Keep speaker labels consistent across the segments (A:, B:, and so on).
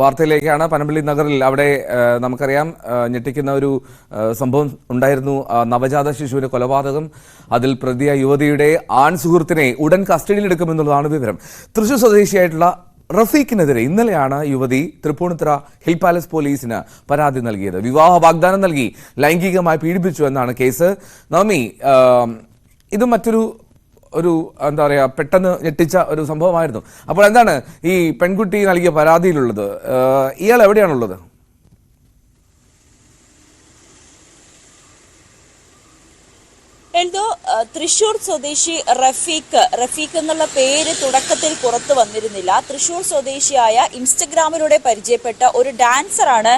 A: വാർത്തയിലേക്കാണ് പനമ്പള്ളി നഗറിൽ അവിടെ നമുക്കറിയാം ഞെട്ടിക്കുന്ന ഒരു സംഭവം ഉണ്ടായിരുന്നു. നവജാത ശിശുവിന്റെ കൊലപാതകം അതിൽ പ്രതിയ യുവതിയുടെ ആൺ സുഹൃത്തിനെ ഉടൻ കസ്റ്റഡിയിലെടുക്കുമെന്നുള്ളതാണ് വിവരം. തൃശൂർ സ്വദേശിയായിട്ടുള്ള റഫീഖിനെതിരെ ഇന്നലെയാണ് യുവതി തൃപ്പൂണിത്തുറ ഹിൽ പാലസ് പോലീസിന് പരാതി നൽകിയത്. വിവാഹ വാഗ്ദാനം നൽകി ലൈംഗികമായി പീഡിപ്പിച്ചു എന്നാണ് കേസ്. നവമി ഇത് മറ്റൊരു ഒരു എന്താ പറയുക പെട്ടെന്ന് ഞെട്ടിച്ച ഒരു സംഭവമായിരുന്നു. അപ്പോൾ എന്താണ് ഈ പെൺകുട്ടി നൽകിയ പരാതിയിലുള്ളത്? ഇയാൾ എവിടെയാണുള്ളത്?
B: എന്തോ തൃശൂർ സ്വദേശി റഫീഖ് റഫീഖ് എന്നുള്ള പേര് തുടക്കത്തിൽ പുറത്തു വന്നിരുന്നില്ല. തൃശൂർ സ്വദേശിയായ ഇൻസ്റ്റഗ്രാമിലൂടെ പരിചയപ്പെട്ട ഒരു ഡാൻസറാണ്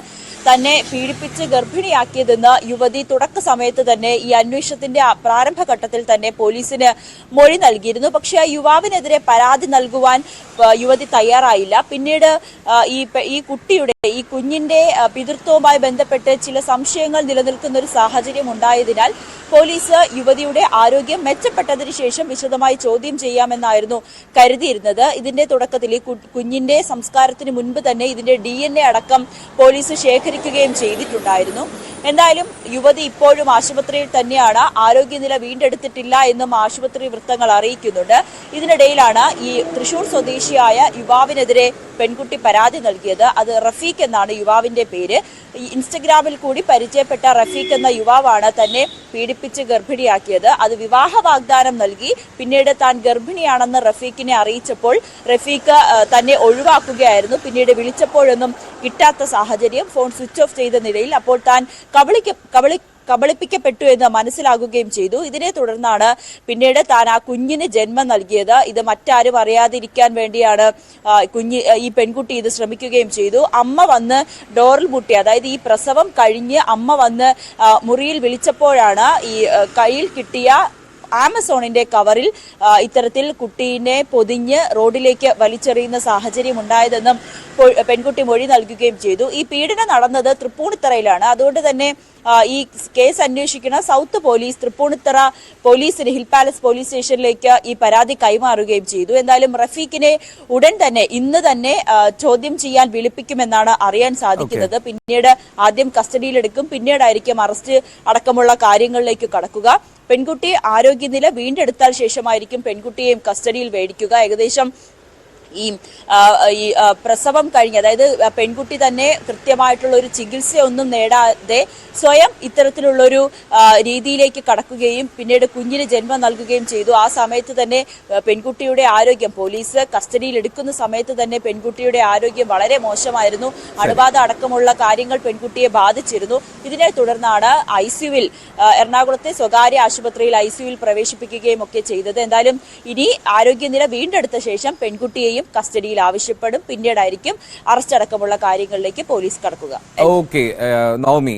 B: തന്നെ പീഡിപ്പിച്ച് ഗർഭിണിയാക്കിയതെന്ന് യുവതി തുടക്ക സമയത്ത് തന്നെ ഈ അന്വേഷണത്തിന്റെ പ്രാരംഭഘട്ടത്തിൽ തന്നെ പോലീസിന് മൊഴി നൽകിയിരുന്നു. പക്ഷേ ആ യുവാവിനെതിരെ പരാതി നൽകുവാൻ യുവതി തയ്യാറായില്ല. പിന്നീട് ഈ ഈ കുട്ടിയുടെ ഈ കുഞ്ഞിന്റെ പിതൃത്വവുമായി ബന്ധപ്പെട്ട് ചില സംശയങ്ങൾ നിലനിൽക്കുന്ന ഒരു സാഹചര്യം ഉണ്ടായതിനാൽ പോലീസ് യുവതിയുടെ ആരോഗ്യം മെച്ചപ്പെട്ടതിന് ശേഷം വിശദമായി ചോദ്യം ചെയ്യാമെന്നായിരുന്നു കരുതിയിരുന്നത്. ഇതിന്റെ തുടക്കത്തിൽ ഈ കുഞ്ഞിന്റെ സംസ്കാരത്തിന് മുൻപ് തന്നെ ഇതിന്റെ ഡി അടക്കം പോലീസ് ശേഖരിക്കുകയും ചെയ്തിട്ടുണ്ടായിരുന്നു. എന്തായാലും യുവതി ഇപ്പോഴും ആശുപത്രിയിൽ തന്നെയാണ്. ആരോഗ്യനില വീണ്ടെടുത്തിട്ടില്ല എന്നും ആശുപത്രി വൃത്തങ്ങൾ അറിയിക്കുന്നുണ്ട്. ഇതിനിടയിലാണ് ഈ തൃശൂർ സ്വദേശിയായ യുവാവിനെതിരെ പെൺകുട്ടി പരാതി നൽകിയത്. അത് റഫീഖ് എന്നാണ് യുവാവിന്റെ പേര്. ഇൻസ്റ്റഗ്രാമിൽ കൂടി പരിചയപ്പെട്ട റഫീഖ് എന്ന യുവാവാണ് തന്നെ പീഡിപ്പിച്ച് ഗർഭിണിയാക്കിയത്. അത് വിവാഹ വാഗ്ദാനം നൽകി. പിന്നീട് താൻ ഗർഭിണിയാണെന്ന് റഫീഖിനെ അറിയിച്ചപ്പോൾ റഫീഖ് തന്നെ ഒഴിവാക്കുകയായിരുന്നു. പിന്നീട് വിളിച്ചപ്പോഴൊന്നും കിട്ടാത്ത സാഹചര്യം. ഫോൺ സ്വിച്ച് ഓഫ് ചെയ്ത നിലയിൽ അപ്പോൾ താൻ കബളിക്ക കബളി കബളിപ്പിക്കപ്പെട്ടു എന്ന് മനസ്സിലാകുകയും ചെയ്തു. ഇതിനെ തുടർന്നാണ് പിന്നീട് താൻ ആ കുഞ്ഞിന് ജന്മം നൽകിയത്. ഇത് മറ്റാരും അറിയാതിരിക്കാൻ വേണ്ടിയാണ് കുഞ്ഞി ഈ പെൺകുട്ടി ഇത് ശ്രമിക്കുകയും ചെയ്തു. അമ്മ വന്ന് ഡോറിൽ മുട്ടി അതായത് ഈ പ്രസവം കഴിഞ്ഞ് അമ്മ വന്ന് മുറിയിൽ വിളിച്ചപ്പോഴാണ് ഈ കയ്യിൽ കിട്ടിയ ആമസോണിന്റെ കവറിൽ ഇത്തരത്തിൽ കുട്ടീനെ പൊതിഞ്ഞ് റോഡിലേക്ക് വലിച്ചെറിയുന്ന സാഹചര്യം ഉണ്ടായതെന്നും പെൺകുട്ടി മൊഴി നൽകുകയും ചെയ്തു. ഈ പീഡനം നടന്നത് തൃപ്പൂണിത്തറയിലാണ്. അതുകൊണ്ട് തന്നെ ഈ കേസ് അന്വേഷിക്കുന്ന സൗത്ത് പോലീസ് തൃപ്പൂണിത്തറ പോലീസിന് ഹിൽ പാലസ് പോലീസ് സ്റ്റേഷനിലേക്ക് ഈ പരാതി കൈമാറുകയും ചെയ്തു. എന്തായാലും റഫീഖിനെ ഉടൻ തന്നെ ഇന്ന് തന്നെ ചോദ്യം ചെയ്യാൻ വിളിപ്പിക്കുമെന്നാണ് അറിയാൻ സാധിക്കുന്നത്. പിന്നീട് ആദ്യം കസ്റ്റഡിയിലെടുക്കും. പിന്നീടായിരിക്കും അറസ്റ്റ് അടക്കമുള്ള കാര്യങ്ങളിലേക്ക് കടക്കുക. പെൺകുട്ടി ആരോഗ്യനില വീണ്ടെടുത്താൽ ശേഷമായിരിക്കും പെൺകുട്ടിയെയും കസ്റ്റഡിയിൽ മേടിക്കുക. ഏകദേശം ഈ ഈ പ്രസവം കഴിഞ്ഞ് അതായത് പെൺകുട്ടി തന്നെ കൃത്യമായിട്ടുള്ള ഒരു ചികിത്സയൊന്നും നേടാതെ സ്വയം ഇത്തരത്തിലുള്ളൊരു രീതിയിലേക്ക് കടക്കുകയും പിന്നീട് കുഞ്ഞിന് ജന്മം നൽകുകയും ചെയ്തു. ആ സമയത്ത് തന്നെ പെൺകുട്ടിയുടെ ആരോഗ്യം പോലീസ് കസ്റ്റഡിയിൽ എടുക്കുന്ന സമയത്ത് തന്നെ പെൺകുട്ടിയുടെ ആരോഗ്യം വളരെ മോശമായിരുന്നു. അണുബാധ അടക്കമുള്ള കാര്യങ്ങൾ പെൺകുട്ടിയെ ബാധിച്ചിരുന്നു. ഇതിനെ തുടർന്നാണ് ഐ സിയുവിൽ എറണാകുളത്തെ സ്വകാര്യ ആശുപത്രിയിൽ ഐ സിയുവിൽ പ്രവേശിപ്പിക്കുകയും ഒക്കെ ചെയ്തത്. എന്തായാലും ഇനി ആരോഗ്യനില വീണ്ടെടുത്ത ശേഷം പെൺകുട്ടിയെയും കസ്റ്റഡിയിൽ ആവശ്യപ്പെടും. പിന്നീടായിരിക്കും അറസ്റ്റ് അടക്കമുള്ള കാര്യങ്ങളിലേക്ക് പോലീസ് കടക്കുക.
A: ഓക്കെ നവമി